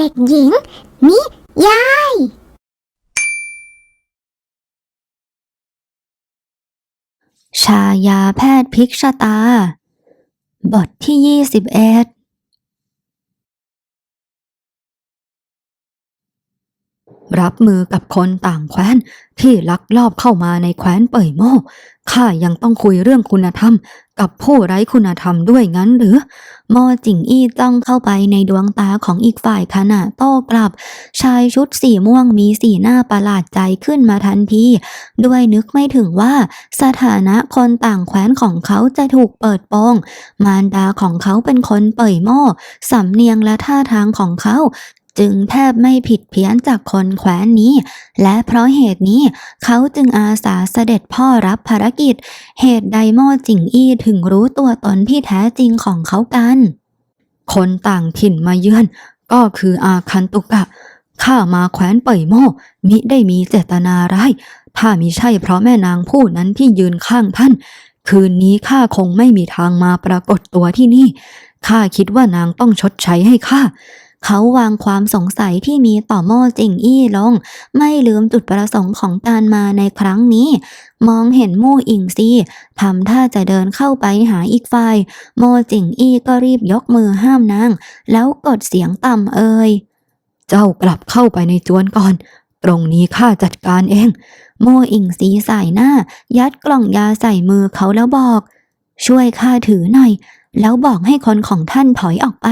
เด็กหญิง นิยาย ชายาแพทย์พิกชะตา บทที่ยี่สิบเอ็ด รับมือกับคนต่างแคว้นที่ลักลอบเข้ามาในแคว้นเป่ยโม่ข้ายังต้องคุยเรื่องคุณธรรม กับผู้ไร้คุณธรรมด้วยงั้นหรือมอจิงอี้จ้องเข้าไปในดวงตาของอีกฝ่ายขณะโต้กลับ ชายชุดสีม่วงมีสีหน้าประหลาดใจขึ้นมาทันที ด้วยนึกไม่ถึงว่า สถานะคนต่างแคว้นของเขาจะถูกเปิดโปง มารดาของเขาเป็นคนเป่ยโม่สำเนียงและท่าทางของเขา จึงแทบไม่ผิดเพี้ยนจากคนแคว้นนี้ และเพราะเหตุนี้เขาจึงอาสาเสด็จพ่อรับภารกิจ เหตุใดโม่จิงอี้ถึงรู้ตัวตนที่แท้จริงของเขากัน คนต่างถิ่นมาเยือน ก็คืออาคันตุกะข้ามาแคว้นเป่ยโม่มิได้มีเจตนาร้ายถ้ามิใช่เพราะแม่นางผู้นั้นที่ยืนข้างท่าน คืนนี้ข้าคงไม่มีทางมาปรากฏตัวที่นี่ข้าคิดว่านางต้องชดใช้ให้ข้า เขาวางความสงสัยที่มีต่อโม่จิงอี้ลง ไม่ลืมจุดประสงค์ของการมาในครั้งนี้ มองเห็นมู่อิงซีทำท่าจะเดินเข้าไปหาอีกฝ่าย โมจิงอี้ก็รีบยกมือห้ามนาง แล้วกดเสียงต่ำเอ่ยเจ้ากลับเข้าไปในจวนก่อน ตรงนี้ข้าจัดการเอง โมอิงซีใส่หน้า ยัดกล่องยาใส่มือเขาแล้วบอก ช่วยข้าถือหน่อยแล้วบอกให้คนของท่านถอยออกไป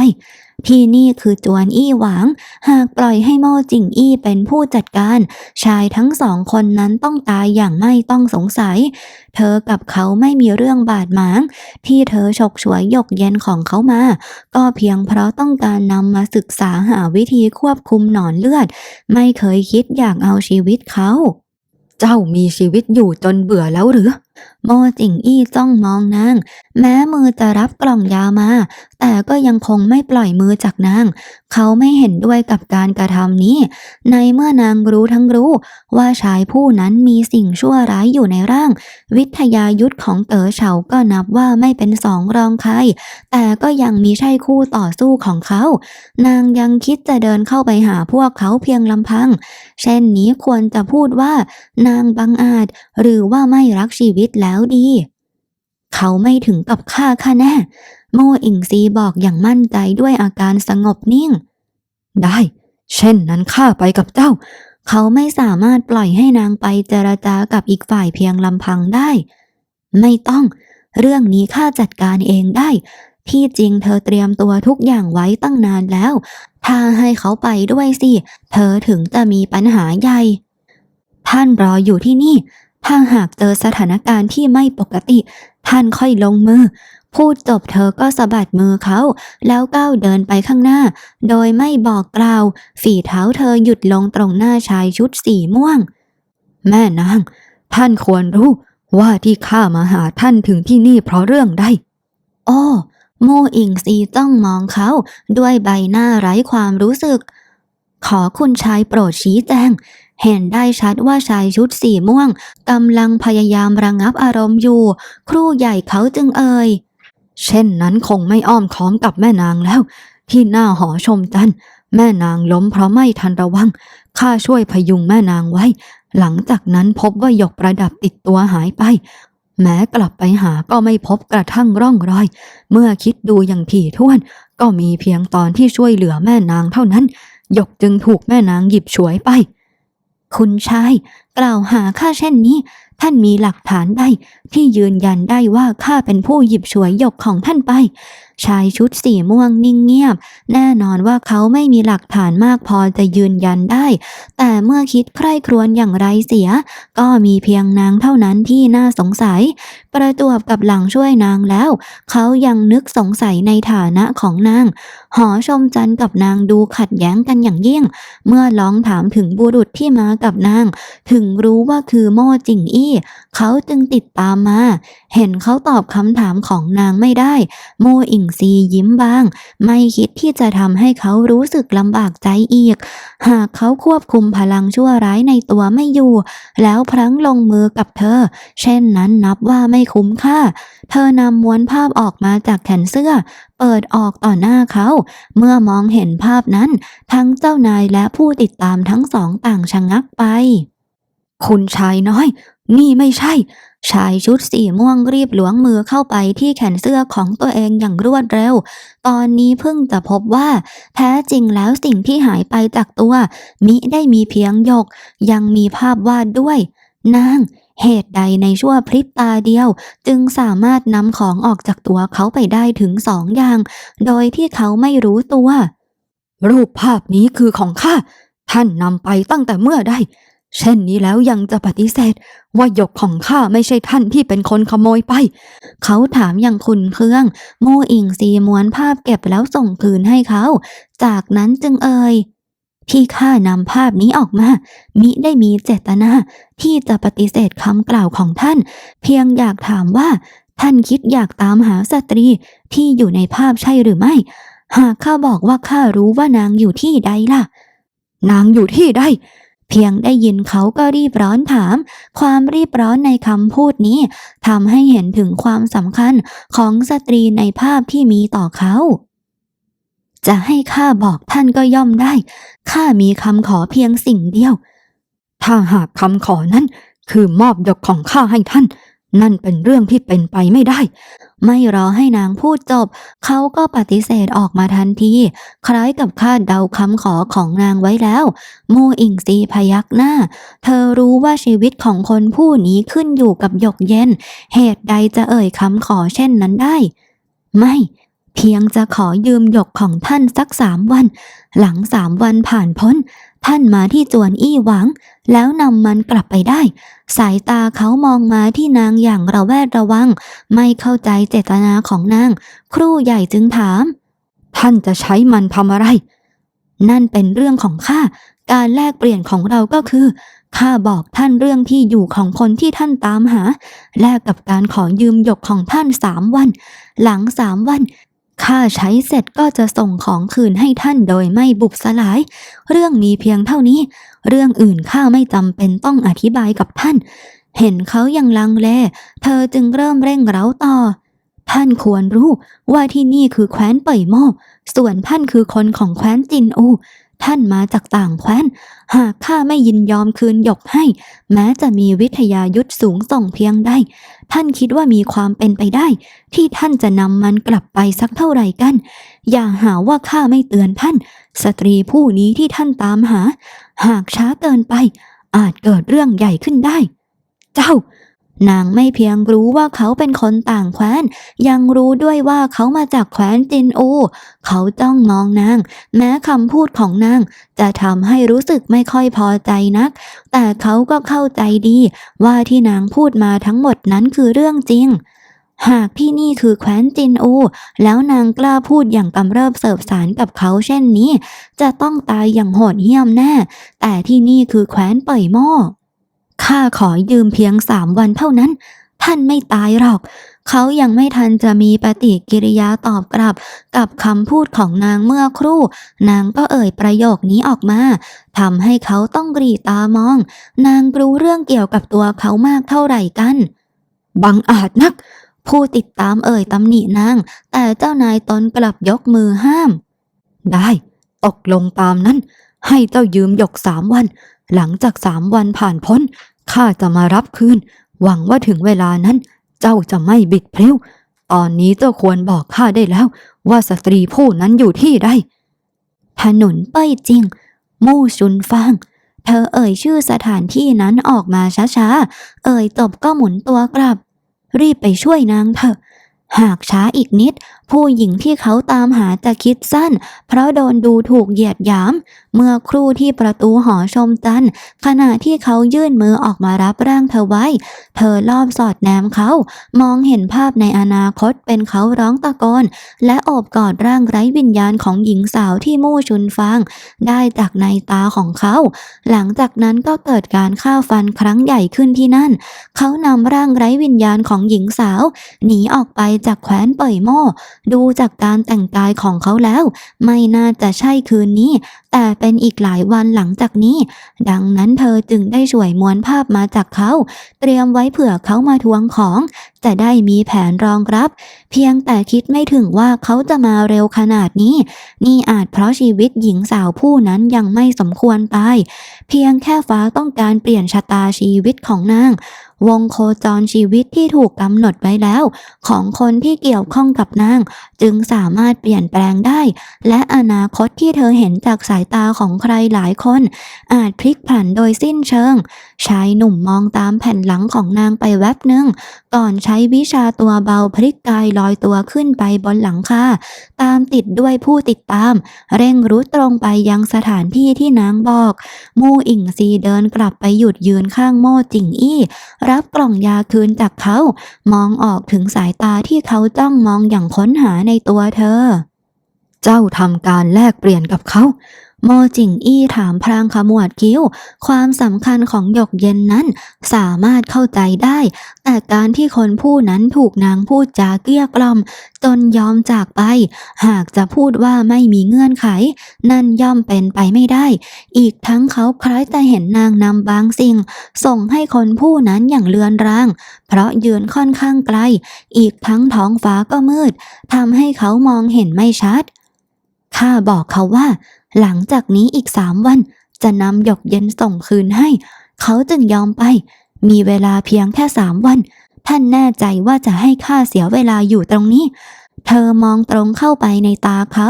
ที่นี่คือจวนอี้หวาง หากปล่อยให้โม่จิงอี้เป็นผู้จัดการ ชายทั้งสองคนนั้นต้องตายอย่างไม่ต้องสงสัย เธอกับเขาไม่มีเรื่องบาดหมาง ที่เธอฉกฉวยหยกเย็นของเขามา ก็เพียงเพราะต้องการนำมาศึกษาหาวิธีควบคุมหนอนเลือด ไม่เคยคิดอยากเอาชีวิตเขา เจ้ามีชีวิตอยู่จนเบื่อแล้วหรือ โมจิงอี้จ้องมองนาง แม้มือจะรับกล่องยามา แต่ก็ยังคงไม่ปล่อยมือจากนาง เขาไม่เห็นด้วยกับการกระทำนี้ ในเมื่อนางรู้ทั้งรู้ว่าชายผู้นั้นมีสิ่งชั่วร้ายอยู่ในร่าง วิทยายุทธของเต๋อเฉาก็นับว่าไม่เป็นสองรองใคร แต่ก็ยังมีใช่คู่ต่อสู้ของเขา นางยังคิดจะเดินเข้าไปหาพวกเขาเพียงลำพัง เช่นนี้ควรจะพูดว่า นางบังอาจหรือว่าไม่รักชีวิตแล้วดี เขาไม่ถึงกับฆ่าข้าแน่ โมอิงซีบอกอย่างมั่นใจด้วยอาการสงบนิ่ง ได้ เช่นนั้นข้าไปกับเจ้า เขาไม่สามารถปล่อยให้นางไปเจรจากับอีกฝ่ายเพียงลำพังได้ ไม่ต้อง เรื่องนี้ข้าจัดการเองได้ ที่จริงเธอเตรียมตัวทุกอย่างไว้ตั้งนานแล้ว ถ้าให้เขาไปด้วยสิ เธอถึงจะมีปัญหาใหญ่ท่านรออยู่ที่นี่ ถ้าหากเจอสถานการณ์ที่ไม่ปกติ ท่านค่อยลงมือ พูดจบเธอก็สะบัดมือเขา แล้วก้าวเดินไปข้างหน้า โดยไม่บอกกล่าว ฝีเท้าเธอหยุดลงตรงหน้าชายชุดสีม่วง แม่นาง ท่านควรรู้ว่าที่ข้ามาหาท่านถึงที่นี่เพราะเรื่องใดโอ้โมอิงซีจ้องมองเขา ด้วยใบหน้าไร้ความรู้สึก ขอคุณชายโปรดชี้แจง เห็นได้ชัดว่าชายชุดสีม่วงกำลังพยายามระงับอารมณ์อยู่ ครูใหญ่เขาจึงเอ่ย เช่นนั้นคงไม่อ้อมค้อมกับแม่นางแล้ว ที่หน้าหอชมจันแม่นางล้มเพราะไม่ทันระวัง ข้าช่วยพยุงแม่นางไว้ หลังจากนั้นพบว่าหยกประดับติดตัวหายไป แม้กลับไปหาก็ไม่พบกระทั่งร่องรอย เมื่อคิดดูอย่างถี่ถ้วน ก็มีเพียงตอนที่ช่วยเหลือแม่นางเท่านั้น หยกจึงถูกแม่นางหยิบฉวยไป คุณชาย กล่าวหาข้าเช่นนี้ ท่านมีหลักฐานใดที่ยืนยันได้ว่าข้าเป็นผู้หยิบฉวยหยกของท่านไป ชายชุดสีม่วงนิ่งเงียบ แน่นอนว่าเขาไม่มีหลักฐานมากพอจะยืนยันได้ แต่เมื่อคิดใคร่ครวญอย่างไรเสีย ก็มีเพียงนางเท่านั้นที่น่าสงสัย ประจวบกับหลังช่วยนางแล้ว เขายังนึกสงสัยในฐานะของนาง หอชมจันทร์กับนางดูขัดแย้งกันอย่างยิ่ง เมื่อลองถามถึงบุรุษที่มากับนาง ถึงรู้ว่าคือโม่จิงอี้ เขาจึงติดตามมา เห็นเขาตอบคำถามของนางไม่ได้ โมอิงซียิ้มบ้าง ไม่คิดที่จะทำให้เขารู้สึกลำบากใจอีก หากเขาควบคุมพลังชั่วร้ายในตัวไม่อยู่ แล้วพลั้งลงมือกับเธอ เช่นนั้นนับว่าไม่คุ้มค่า เธอนำม้วนภาพออกมาจากแขนเสื้อ เปิดออกต่อหน้าเขา เมื่อมองเห็นภาพนั้น ทั้งเจ้านายและผู้ติดตามทั้งสองต่างชะงักไป คุณชายน้อย นี่ไม่ใช่ ชายชุดสีม่วงรีบหลวงมือเข้าไปที่แขนเสื้อของตัวเองอย่างรวดเร็ว ตอนนี้เพิ่งจะพบว่า แท้จริงแล้วสิ่งที่หายไปจากตัว มิได้มีเพียงหยก ยังมีภาพวาดด้วย นาง เหตุใดในชั่วพริบตาเดียว จึงสามารถนำของออกจากตัวเขาไปได้ถึงสองอย่าง โดยที่เขาไม่รู้ตัว รูปภาพนี้คือของข้า ท่านนำไปตั้งแต่เมื่อใดเช่นนี้แล้วยังจะปฏิเสธ ว่าหยกของข้าไม่ใช่ท่านที่เป็นคนขโมยไป เขาถามอย่างขุนเคือง โมอิงซีม้วนภาพเก็บแล้วส่งคืนให้เขา จากนั้นจึงเอ่ย ที่ข้านำภาพนี้ออกมา มิได้มีเจตนาที่จะปฏิเสธคำกล่าวของท่าน เพียงอยากถามว่า ท่านคิดอยากตามหาสตรีที่อยู่ในภาพใช่หรือไม่ หากข้าบอกว่าข้ารู้ว่านางอยู่ที่ใดล่ะ นางอยู่ที่ใดเพียงได้ยินเขาก็รีบร้อนถาม ความรีบร้อนในคำพูดนี้ทำให้เห็นถึงความสำคัญของสตรีในภาพที่มีต่อเขา จะให้ข้าบอกท่านก็ย่อมได้ ข้ามีคำขอเพียงสิ่งเดียว ถ้าหากคำขอนั้น คือมอบหยกของข้าให้ท่าน นั่นเป็นเรื่องที่เป็นไปไม่ได้ ไม่รอให้นางพูดจบ เขาก็ปฏิเสธออกมาทันที คล้ายกับคาดเดาคำขอของนางไว้แล้วโมอิงซีพยักหน้า เธอรู้ว่าชีวิตของคนผู้นี้ขึ้นอยู่กับหยกเย็น เหตุใดจะเอ่ยคำขอเช่นนั้นได้ ไม่ เพียงจะขอยืมหยกของท่านสักสามวัน หลังสามวันผ่านพ้น ท่านมาที่จวนอี้หวัง แล้วนำมันกลับไปได้ สายตาเขามองมาที่นางอย่างระแวดระวัง ไม่เข้าใจเจตนาของนาง ครูใหญ่จึงถาม ท่านจะใช้มันทำอะไร นั่นเป็นเรื่องของข้าการแลกเปลี่ยนของเราก็คือข้าบอกท่านเรื่องที่อยู่ของคนที่ท่านตามหา แลกกับการขอยืมหยกของท่านสามวัน หลังสามวัน ข้าใช้เสร็จก็จะส่งของคืนให้ท่านโดยไม่บุบสลาย เรื่องมีเพียงเท่านี้ เรื่องอื่นข้าไม่จำเป็นต้องอธิบายกับท่าน เห็นเขายังลังเล เธอจึงเริ่มเร่งเร้าต่อ ท่านควรรู้ว่าที่นี่คือแคว้นเป่ยโม่ส่วนท่านคือคนของแคว้นจินอู ท่านมาจากต่างแคว้น หากข้าไม่ยินยอมคืนหยกให้ แม้จะมีวิทยายุทธสูงส่งเพียงใด ท่านคิดว่ามีความเป็นไปได้ ที่ท่านจะนำมันกลับไปสักเท่าไหร่กัน อย่าหาว่าข้าไม่เตือนท่าน สตรีผู้นี้ที่ท่านตามหา หากช้าเกินไป อาจเกิดเรื่องใหญ่ขึ้นได้ เจ้า นางไม่เพียงรู้ว่าเขาเป็นคนต่างแคว้น ยังรู้ด้วยว่าเขามาจากแคว้นจินอู เขาจ้องมองนาง แม้คำพูดของนาง จะทำให้รู้สึกไม่ค่อยพอใจนัก แต่เขาก็เข้าใจดีว่าที่นางพูดมาทั้งหมดนั้นคือเรื่องจริงหากที่นี่คือแคว้นจินอู แล้วนางกล้าพูดอย่างกำเริบเสิบสารกับเขาเช่นนี้ จะต้องตายอย่างโหดเหี้ยมแน่ แต่ที่นี่คือแคว้นเป่ยโม่ ข้าขอยืมเพียงสามวันเท่านั้น ท่านไม่ตายหรอก เขายังไม่ทันจะมีปฏิกิริยาตอบกลับ กับคำพูดของนางเมื่อครู่ นางก็เอ่ยประโยคนี้ออกมาทำให้เขาต้องกรีดตามอง นางรู้เรื่องเกี่ยวกับตัวเขามากเท่าไหร่กันบังอาจนัก ผู้ติดตามเอ่ยตำหนินาง แต่เจ้านายตนกลับยกมือห้าม ได้ ตกลงตามนั้น ให้เจ้ายืมหยกสามวัน หลังจากสามวันผ่านพ้นข้าจะมารับคืน หวังว่าถึงเวลานั้น เจ้าจะไม่บิดพลิ้ว ตอนนี้เจ้าควรบอกข้าได้แล้ว ว่าสตรีผู้นั้นอยู่ที่ใดถนนเป้ยจริง มู่ชุนฟาง เธอเอ่ยชื่อสถานที่นั้นออกมาช้าๆ เอ่ยจบก็หมุนตัวกลับ รีบไปช่วยนางเถอะหากช้าอีกนิด ผู้หญิงที่เขาตามหาจะคิดสั้น เพราะโดนดูถูกเหยียดหยาม เมื่อครู่ที่ประตูหอชมจันทร์ขณะที่เขายื่นมือออกมารับร่างเธอไว้ เธอลอบสอดแนมเขา มองเห็นภาพในอนาคตเป็นเขาร้องตะโกน และโอบกอดร่างไร้วิญญาณของหญิงสาวที่มู่ชุนฟังได้จากในตาของเขา หลังจากนั้นก็เกิดการฆ่าฟันครั้งใหญ่ขึ้นที่นั่น เขานำร่างไร้วิญญาณของหญิงสาว หนีออกไปจากแคว้นเป่ยโม่ดูจากการแต่งกายของเขาแล้ว ไม่น่าจะใช่คืนนี้ แต่เป็นอีกหลายวันหลังจากนี้ ดังนั้นเธอจึงได้ช่วยม้วนภาพมาจากเขา เตรียมไว้เผื่อเขามาทวงของ จะได้มีแผนรองรับ เพียงแต่คิดไม่ถึงว่าเขาจะมาเร็วขนาดนี้ นี่อาจเพราะชีวิตหญิงสาวผู้นั้นยังไม่สมควรตาย เพียงแค่ฟ้าต้องการเปลี่ยนชะตาชีวิตของนางวงโคจรชีวิตที่ถูกกำหนดไว้แล้ว ของคนที่เกี่ยวข้องกับนาง จึงสามารถเปลี่ยนแปลงได้ และอนาคตที่เธอเห็นจากสายตาของใครหลายคน อาจพลิกผันโดยสิ้นเชิง ชายหนุ่มมองตามแผ่นหลังของนางไปแวบหนึ่ง ก่อนใช้วิชาตัวเบาพลิกกายลอยตัวขึ้นไปบนหลังคาตามติดด้วยผู้ติดตาม เร่งรุดตรงไปยังสถานที่ที่นางบอก มู่อิงซีเดินกลับไปหยุดยืนข้างโม่จิงอี้รับกล่องยาคืนจากเขา มองออกถึงสายตาที่เขาจ้องมองอย่างค้นหาในตัวเธอ เจ้าทำการแลกเปลี่ยนกับเขา โมจิงอี้ถามพลางขมวดคิ้ว ความสำคัญของหยกเย็นนั้นสามารถเข้าใจได้ แต่การที่คนผู้นั้นถูกนางพูดจาเกลี้ยกล่อม จนยอมจากไป หากจะพูดว่าไม่มีเงื่อนไข นั่นย่อมเป็นไปไม่ได้ อีกทั้งเขาคล้ายจะเห็นนางนำบางสิ่ง ส่งให้คนผู้นั้นอย่างเลือนราง เพราะยืนค่อนข้างไกล อีกทั้งท้องฟ้าก็มืดทำให้เขามองเห็นไม่ชัดข้าบอกเขาว่า หลังจากนี้อีกสามวัน จะนำหยกเย็นส่งคืนให้ เขาจึงยอมไป มีเวลาเพียงแค่สามวัน ท่านแน่ใจว่าจะให้ข้าเสียเวลาอยู่ตรงนี้ เธอมองตรงเข้าไปในตาเขา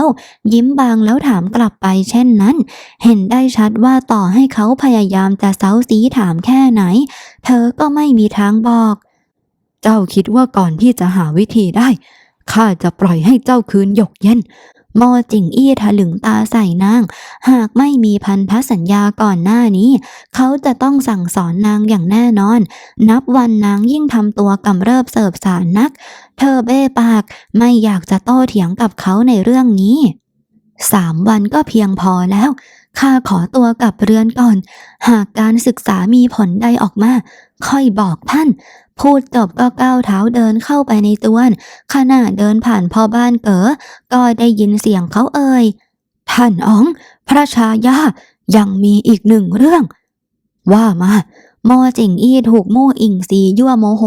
ยิ้มบางแล้วถามกลับไปเช่นนั้น เห็นได้ชัดว่าต่อให้เขาพยายามจะเซาซีถามแค่ไหน เธอก็ไม่มีทางบอก เจ้าคิดว่าก่อนที่จะหาวิธีได้ข้าจะปล่อยให้เจ้าคืนหยกเย็น มอจิงอี้ถลึงตาใส่นาง หากไม่มีพันธสัญญาก่อนหน้านี้ เขาจะต้องสั่งสอนนางอย่างแน่นอน นับวันนางยิ่งทำตัวกำเริบเสิบสารนัก เธอเบ้ปากไม่อยากจะโต้เถียงกับเขาในเรื่องนี้สามวันก็เพียงพอแล้ว ข้าขอตัวกลับเรือนก่อน หากการศึกษามีผลใดออกมา ค่อยบอกท่าน พูดจบก็ก้าวเท้าเดินเข้าไปในตวนขณะเดินผ่านพ่อบ้านเก๋อก็ได้ยินเสียงเขาเอ่ย ท่านอ๋อง พระชายา ยังมีอีกหนึ่งเรื่อง ว่ามา มอจิงอี้ถูกมู่อิงซียั่วโมโห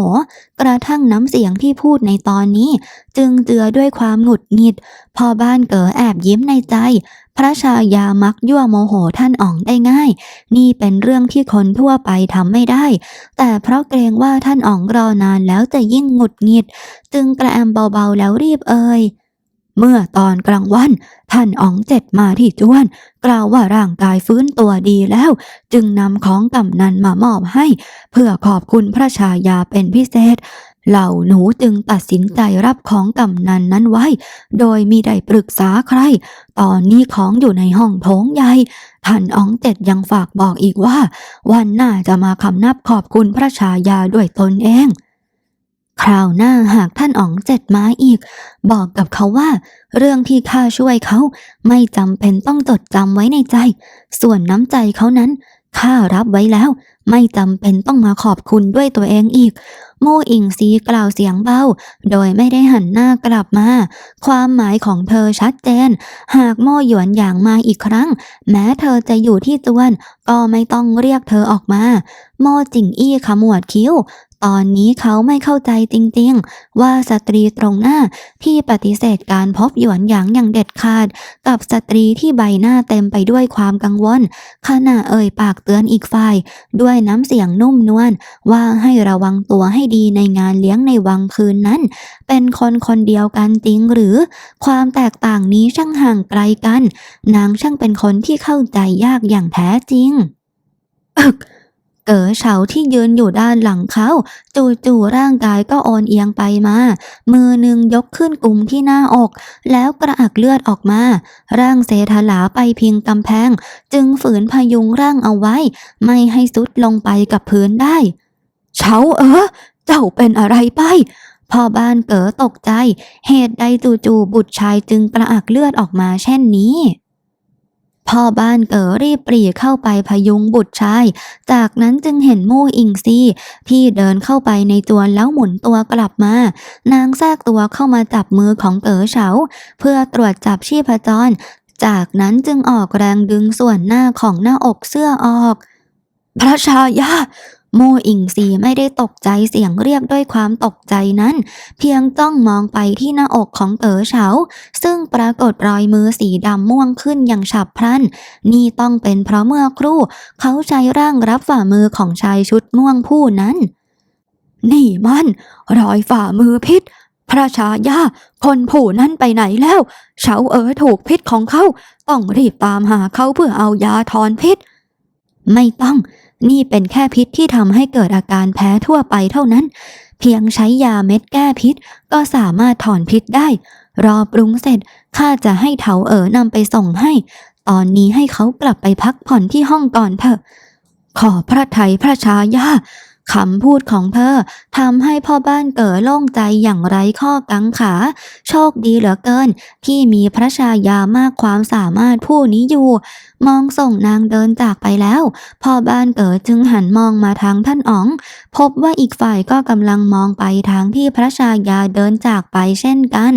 กระทั่งน้ำเสียงที่พูดในตอนนี้ จึงเจือด้วยความหงุดหงิด พอบ้านเก๋อแอบยิ้มในใจ พระชายามักยั่วโมโหท่านอ๋องได้ง่าย นี่เป็นเรื่องที่คนทั่วไปทำไม่ได้ แต่เพราะเกรงว่าท่านอ๋องรอนานแล้วจะยิ่งหงุดหงิด จึงกระแอมเบาๆแล้วรีบเอ่ย เมื่อตอนกลางวัน ท่านอ๋องเจ็ดมาที่จวน กล่าวว่าร่างกายฟื้นตัวดีแล้ว จึงนำของกำนันมามอบให้ เพื่อขอบคุณพระชายาเป็นพิเศษ เหล่าหนูจึงตัดสินใจรับของกำนันนั้นไว้ โดยมีได้ปรึกษาใคร ตอนนี้ของอยู่ในห้องโถงใหญ่ท่านอ๋องเจ็ดยังฝากบอกอีกว่า วันหน้าจะมาคำนับขอบคุณพระชายาด้วยตนเอง คราวหน้าหากท่านอ๋องเจ็ดมาอีก บอกกับเขาว่า เรื่องที่ข้าช่วยเขาไม่จำเป็นต้องจดจำไว้ในใจ ส่วนน้ำใจเขานั้นข้ารับไว้แล้ว ไม่จำเป็นต้องมาขอบคุณด้วยตัวเองอีก โมอิงซีกล่าวเสียงเบาโดยไม่ได้หันหน้ากลับมา ความหมายของเธอชัดเจน หากโมหยวนอย่างมาอีกครั้ง แม้เธอจะอยู่ที่จวน ก็ไม่ต้องเรียกเธอออกมา โมจิงอี้ขมวดคิ้ว ตอนนี้เขาไม่เข้าใจจริงๆ ว่าสตรีตรงหน้าที่ปฏิเสธการพบหยวนหยางอย่างเด็ดขาด กับสตรีที่ใบหน้าเต็มไปด้วยความกังวลขณะเอ่ยปากเตือนอีกฝ่าย ด้วยน้ำเสียงนุ่มนวลว่าให้ระวังตัวให้ดีในงานเลี้ยงในวังคืนนั้น เป็นคนคนเดียวกันจริงหรือ ความแตกต่างนี้ช่างห่างไกลกัน นางช่างเป็นคนที่เข้าใจยากอย่างแท้จริง อึก เก๋อเฉาที่ยืนอยู่ด้านหลังเขาจู่ๆร่างกายก็โอนเอียงไปมา มือหนึ่งยกขึ้นกลุ่มที่หน้าอก แล้วกระอักเลือดออกมา ร่างเสถลาไปเพียงกำแพง จึงฝืนพยุงร่างเอาไว้ ไม่ให้สุดลงไปกับพื้นได้เฉาเออเจ้าเป็นอะไรไปพ่อบ้านเก๋อตกใจ เหตุใดจู่ๆบุตรชายจึงกระอักเลือดออกมาเช่นนี้ พ่อบ้านเก๋อรีบปรีเข้าไปพยุงบุตรชาย จากนั้นจึงเห็นมู่อิงซีที่เดินเข้าไปในตัวแล้วหมุนตัวกลับมา นางแทรกตัวเข้ามาจับมือของเก๋อเฉา เพื่อตรวจจับชีพจร จากนั้นจึงออกแรงดึงส่วนหน้าของหน้าอกเสื้อออก พระชายา มอิงซีไม่ได้ตกใจเสียงเรียกด้วยความตกใจนั้น เพียงจ้องมองไปที่หน้าอกของเต๋อเฉา ซึ่งปรากฏรอยมือสีดำม่วงขึ้นอย่างฉับพลัน นี่ต้องเป็นเพราะเมื่อครู่ เขาใช้ร่างรับฝ่ามือของชายชุดม่วงผู้นั้น นี่มัน รอยฝ่ามือพิษ พระชายา คนผู้นั้นไปไหนแล้ว เฉาเอ๋อถูกพิษของเขา ต้องรีบตามหาเขาเพื่อเอายาถอนพิษ ไม่ต้อง นี่เป็นแค่พิษที่ทำให้เกิดอาการแพ้ทั่วไปเท่านั้น เพียงใช้ยาเม็ดแก้พิษ ก็สามารถถอนพิษได้ รอปรุงเสร็จข้าจะให้เถาเอ๋อนำไปส่งให้ ตอนนี้ให้เขากลับไปพักผ่อนที่ห้องก่อนเถอะ ขอพระไทยพระชายา คำพูดของเธอทำให้พ่อบ้านเก๋อโล่งใจอย่างไร้ข้อกังขา โชคดีเหลือเกิน ที่มีพระชายามากความสามารถผู้นี้อยู่ มองส่งนางเดินจากไปแล้ว พ่อบ้านเก๋อจึงหันมองมาทางท่านอ๋อง พบว่าอีกฝ่ายก็กำลังมองไปทางที่พระชายาเดินจากไปเช่นกัน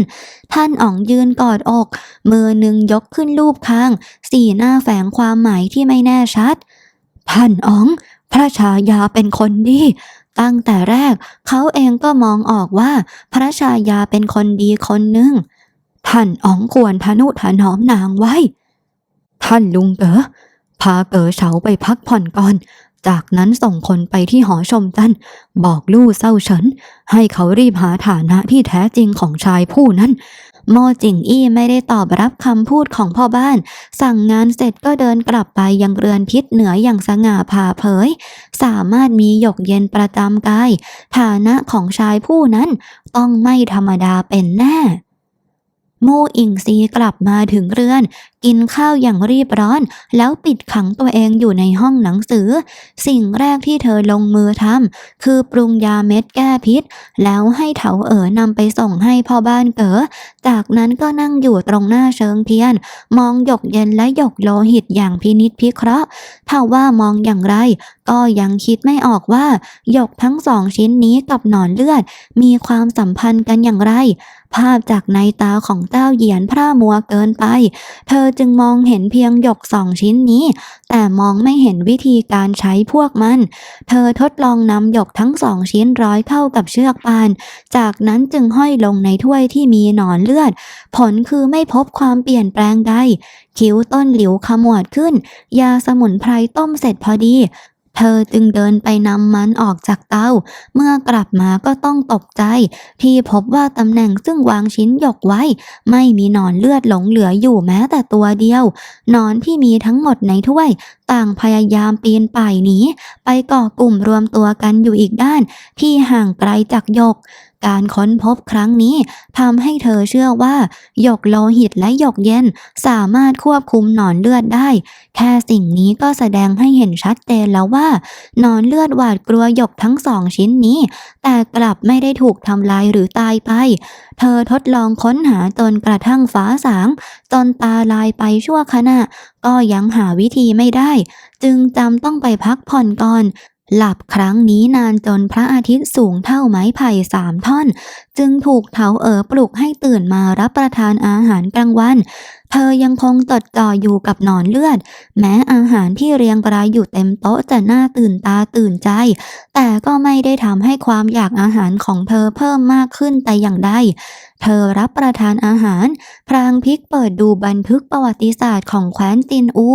ท่านอ๋องยืนกอดอก มือหนึ่งยกขึ้นลูบคาง สีหน้าแฝงความหมายที่ไม่แน่ชัดท่านอ๋อง พระชายาเป็นคนดีตั้งแต่แรกเขาเองก็มองออกว่า พระชายาเป็นคนดีคนหนึ่ง ท่านอ๋องควรทนุถนอมนางไว้ ท่านลุงเก๋อพาเก๋อเฉาไปพักผ่อนก่อน จากนั้นส่งคนไปที่หอชมจันบอกลู่เศร้าเฉินให้เขารีบหาฐานะที่แท้จริงของชายผู้นั้น โมจิงอี้ไม่ได้ตอบรับคำพูดของพ่อบ้าน สั่งงานเสร็จก็เดินกลับไปยังเรือนทิศเหนืออย่างสง่าผ่าเผย สามารถมีหยกเย็นประจำกาย ฐานะของชายผู้นั้นต้องไม่ธรรมดาเป็นแน่ มู่อิงซีกลับมาถึงเรือน กินข้าวอย่างรีบร้อน แล้วปิดขังตัวเองอยู่ในห้องหนังสือ สิ่งแรกที่เธอลงมือทำคือปรุงยาเม็ดแก้พิษ แล้วให้เถาเอ๋อนำไปส่งให้พ่อบ้านเก๋อจากนั้นก็นั่งอยู่ตรงหน้าเชิงเทียน มองหยกเย็นและหยกโลหิตอย่างพินิจพิเคราะห์ถ้าว่ามองอย่างไร ก็ยังคิดไม่ออกว่าหยกทั้งสองชิ้นนี้กับหนอนเลือด มีความสัมพันธ์กันอย่างไร ภาพจากในตาของเจ้าเหยียนพร่ามัวเกินไป เธอจึงมองเห็นเพียงหยกสองชิ้นนี้ แต่มองไม่เห็นวิธีการใช้พวกมัน เธอทดลองนำหยกทั้งสองชิ้นร้อยเข้ากับเชือกปาน จากนั้นจึงห้อยลงในถ้วยที่มีหนอนเลือด ผลคือไม่พบความเปลี่ยนแปลงใดคิ้วต้นหลิวขมวดขึ้น ยาสมุนไพรต้มเสร็จพอดี เธอจึงเดินไปนำมันออกจากเตา เมื่อกลับมาก็ต้องตกใจ ที่พบว่าตำแหน่งซึ่งวางชิ้นหยกไว้ ไม่มีหนอนเลือดหลงเหลืออยู่แม้แต่ตัวเดียว นอนที่มีทั้งหมดในถ้วย ต่างพยายามปีนป่ายหนีไปก่อกลุ่มรวมตัวกันอยู่อีกด้าน ที่ห่างไกลจากหยก การค้นพบครั้งนี้ทำให้เธอเชื่อว่า หยกโลหิตและหยกเย็น สามารถควบคุมหนอนเลือดได้ แค่สิ่งนี้ก็แสดงให้เห็นชัดเจนแล้วว่า หนอนเลือดหวาดกลัวหยกทั้งสองชิ้นนี้ แต่กลับไม่ได้ถูกทำลายหรือตายไป เธอทดลองค้นหาจนกระทั่งฟ้าสางจนตาลายไปชั่วขณะ ก็ยังหาวิธีไม่ได้ จึงจำต้องไปพักผ่อนก่อน หลับครั้งนี้นานจนพระอาทิตย์สูงเท่าไม้ไผ่สามท่อน จึงถูกเถาเอ๋อปลุกให้ตื่นมารับประทานอาหารกลางวัน เธอยังคงจดจ่ออยู่กับหนอนเลือด แม้อาหารที่เรียงรายอยู่เต็มโต๊ะจะน่าตื่นตาตื่นใจ แต่ก็ไม่ได้ทำให้ความอยากอาหารของเธอเพิ่มมากขึ้นแต่อย่างใดเธอรับประทานอาหาร พรางพลิกเปิดดูบันทึกประวัติศาสตร์ของแคว้นจินอู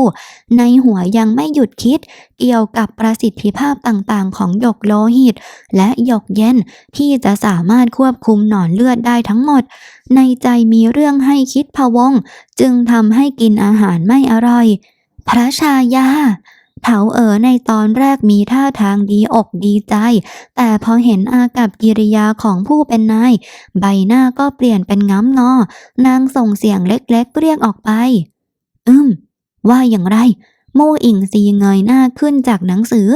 ในหัวยังไม่หยุดคิด เกี่ยวกับประสิทธิภาพต่างๆ ของหยกโลหิต และหยกเย็นที่จะสามารถควบคุมหนอนเลือดได้ทั้งหมด ในใจมีเรื่องให้คิดพะวง จึงทำให้กินอาหารไม่อร่อย พระชายาเถาเอ๋อในตอนแรกมีท่าทางดีอกดีใจ แต่พอเห็นอากับกิริยาของผู้เป็นนาย ใบหน้าก็เปลี่ยนเป็นง้ำงอนางส่งเสียงเล็กๆเรียกออกไป อืม ว่าอย่างไรโมอิงซีเงยหน้าขึ้นจากหนังสือ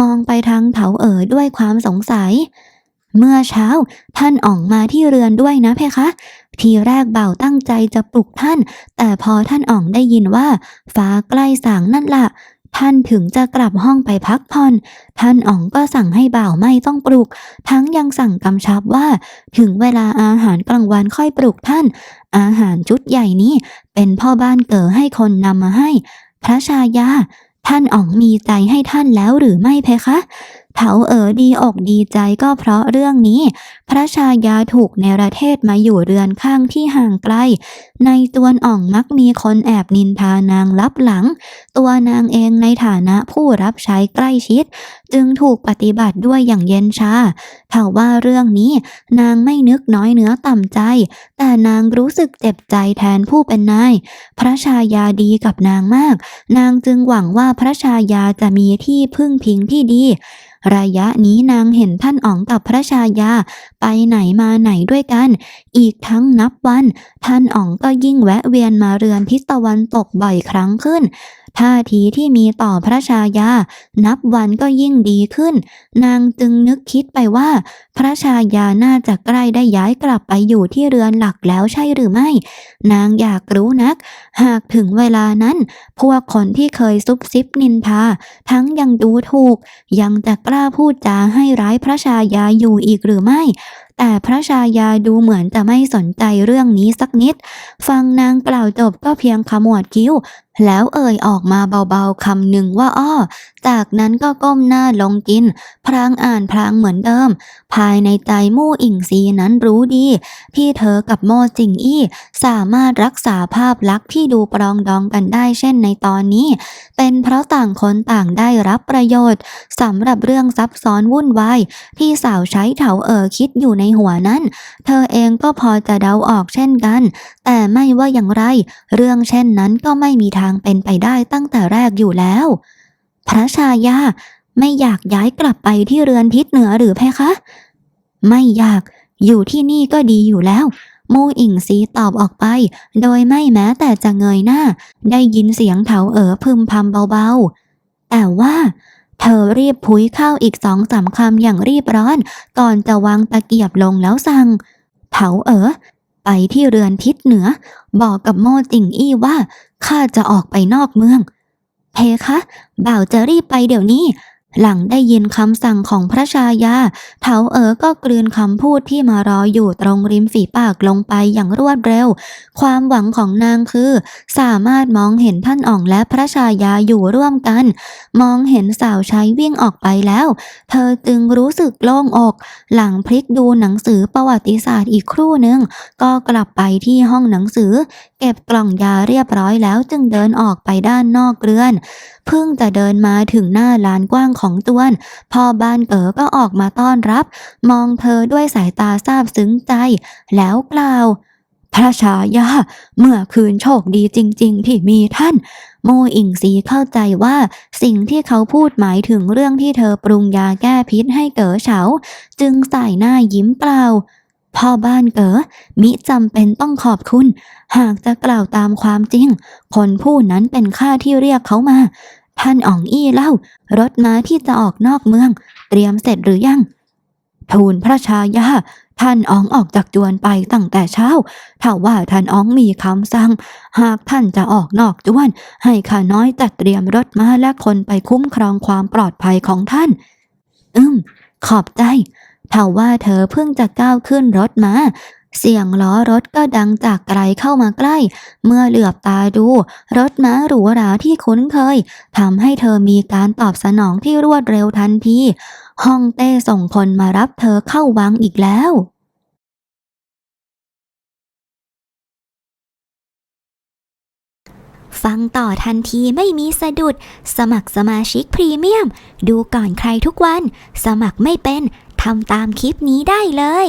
มองไปทางเถาเอ๋อด้วยความสงสัย เมื่อเช้า ท่านอ่อกมาที่เรือนด้วยนะเพคะ ทีแรกเบ่าตั้งใจจะปลุกท่าน แต่พอท่านอ่องได้ยินว่า ฟ้าใกล้สางนั่นละท่านถึงจะกลับห้องไปพักผ่อน ท่านอ๋องก็สั่งให้บ่าวไม่ต้องปลุก ทั้งยังสั่งกำชับว่า ถึงเวลาอาหารกลางวันค่อยปลุกท่าน อาหารชุดใหญ่นี้ เป็นพ่อบ้านเก๋อให้คนนำมาให้ พระชายา ท่านอ๋องมีใจให้ท่านแล้วหรือไม่เพคะ เถาเอ๋อดีอกดีใจก็เพราะเรื่องนี้ พระชายาถูกเนประเทศมาอยู่เรือนข้างที่ห่างไกล ในตัวนอ่องมักมีคนแอบนินทานางลับหลัง ตัวนางเองในฐานะผู้รับใช้ใกล้ชิด จึงถูกปฏิบัติด้วยอย่างเย็นชาเถาว่าเรื่องนี้นางไม่นึกน้อยเนื้อต่ำใจ แต่นางรู้สึกเจ็บใจแทนผู้เป็นนาย พระชายาดีกับนางมาก นางจึงหวังว่าพระชายาจะมีที่พึ่งพิงที่ดี ระยะนี้นางเห็นท่านอ๋องกับพระชายา ไปไหนมาไหนด้วยกัน อีกทั้งนับวัน ท่านอ๋องก็ยิ่งแวะเวียนมาเรือนทิศตะวันตกบ่อยครั้งขึ้น ท่าทีที่มีต่อพระชายา นับวันก็ยิ่งดีขึ้น นางจึงนึกคิดไปว่า พระชายาน่าจะใกล้ได้ย้ายกลับไปอยู่ที่เรือนหลักแล้วใช่หรือไม่ นางอยากรู้นัก หากถึงเวลานั้น พวกคนที่เคยซุบซิบนินทา ทั้งยังดูถูก ยังจะกล้าพูดจาให้ร้ายพระชายาอยู่อีกหรือไม่ แต่พระชายาดูเหมือนจะไม่สนใจเรื่องนี้สักนิด ฟังนางกล่าวจบก็เพียงขมวดคิ้ว แล้วเอ่ยออกมาเบาๆคำหนึ่งว่าอ้อ จากนั้นก็ก้มหน้าลงกินพรางอ่านพรางเหมือนเดิม ภายในใจมู่อิงซีนั้นรู้ดี ที่เธอกับโมจิงอี้ สามารถรักษาภาพลักษณ์ที่ดูปรองดองกันได้เช่นในตอนนี้ เป็นเพราะต่างคนต่างได้รับประโยชน์สำหรับเรื่องซับซ้อนวุ่นวายที่สาวใช้เถาเอ๋อคิดอยู่ในหัวนั้น เธอเองก็พอจะเดาออกเช่นกัน แต่ไม่ว่าอย่างไร เรื่องเช่นนั้นก็ไม่มีทางเป็นไปได้ตั้งแต่แรกอยู่แล้ว พระชายาไม่อยากย้ายกลับไปที่เรือนทิศเหนือหรือเพคะ ไม่อยากอยู่ที่นี่ก็ดีอยู่แล้ว มูอิงซีตอบออกไป โดยไม่แม้แต่จะเงยหน้า ได้ยินเสียงเถาเอ๋อพึมพำเบาๆ แต่ว่า เธอรีบพุ้ยข้าวอีกสองสามคำอย่างรีบร้อน ก่อนจะวางตะเกียบลงแล้วสั่งเถาเอ๋อไปที่เรือนทิศเหนือ บอกกับโมจิงอี้ว่าข้าจะออกไปนอกเมืองเพคะ บ่าวจะรีบไปเดี๋ยวนี้ หลังได้ยินคำสั่งของพระชายา เถาเอ๋อก็กลืนคำพูดที่มารออยู่ตรงริมฝีปากลงไปอย่างรวดเร็ว ความหวังของนางคือ สามารถมองเห็นท่านอ่องและพระชายาอยู่ร่วมกัน มองเห็นสาวใช้วิ่งออกไปแล้ว เธอจึงรู้สึกโล่งอก หลังพลิกดูหนังสือประวัติศาสตร์อีกครู่หนึ่งก็กลับไปที่ห้องหนังสือ เก็บกล่องยาเรียบร้อยแล้วจึงเดินออกไปด้านนอกเรือน เพิ่งจะเดินมาถึงหน้าลานกว้างของตวนพ่อบ้านเก๋อก็ออกมาต้อนรับ มองเธอด้วยสายตาซาบซึ้งใจ แล้วกล่าว พระชายา เมื่อคืนโชคดีจริง ๆ ที่มีท่าน โมอิงสีเข้าใจว่าสิ่งที่เขาพูดหมายถึงเรื่องที่เธอปรุงยาแก้พิษให้เก๋อเฉา จึงใส่หน้ายิ้มเปล่าพ่อบ้านเก๋อมิจำเป็นต้องขอบคุณ หากจะกล่าวตามความจริง คนผู้นั้นเป็นข้าที่เรียกเขามา ท่านอ่องอี้เล่า รถม้าที่จะออกนอกเมือง เตรียมเสร็จหรือยัง ทูลพระชายาท่านอ๋องออกจากจวนไปตั้งแต่เช้าถ้าว่าท่านอ๋องมีคำสั่ง หากท่านจะออกนอกจวน ให้ข้าน้อยจัดเตรียมรถม้าและคนไปคุ้มครองความปลอดภัยของท่าน อืม ขอบใจถ้าว่าเธอเพิ่งจะก้าวขึ้นรถมาเสียงล้อรถก็ดังจากไกลเข้ามาใกล้ เมื่อเหลือบตาดู รถม้าหรูหราที่คุ้นเคยทำให้เธอมีการตอบสนองที่รวดเร็วทันทีห้องเต้ส่งคนมารับเธอเข้าวังอีกแล้วฟังต่อทันทีไม่มีสะดุด สมัครสมาชิกพรีเมียม ดูก่อนใครทุกวัน สมัครไม่เป็น ทำตามคลิปนี้ได้เลย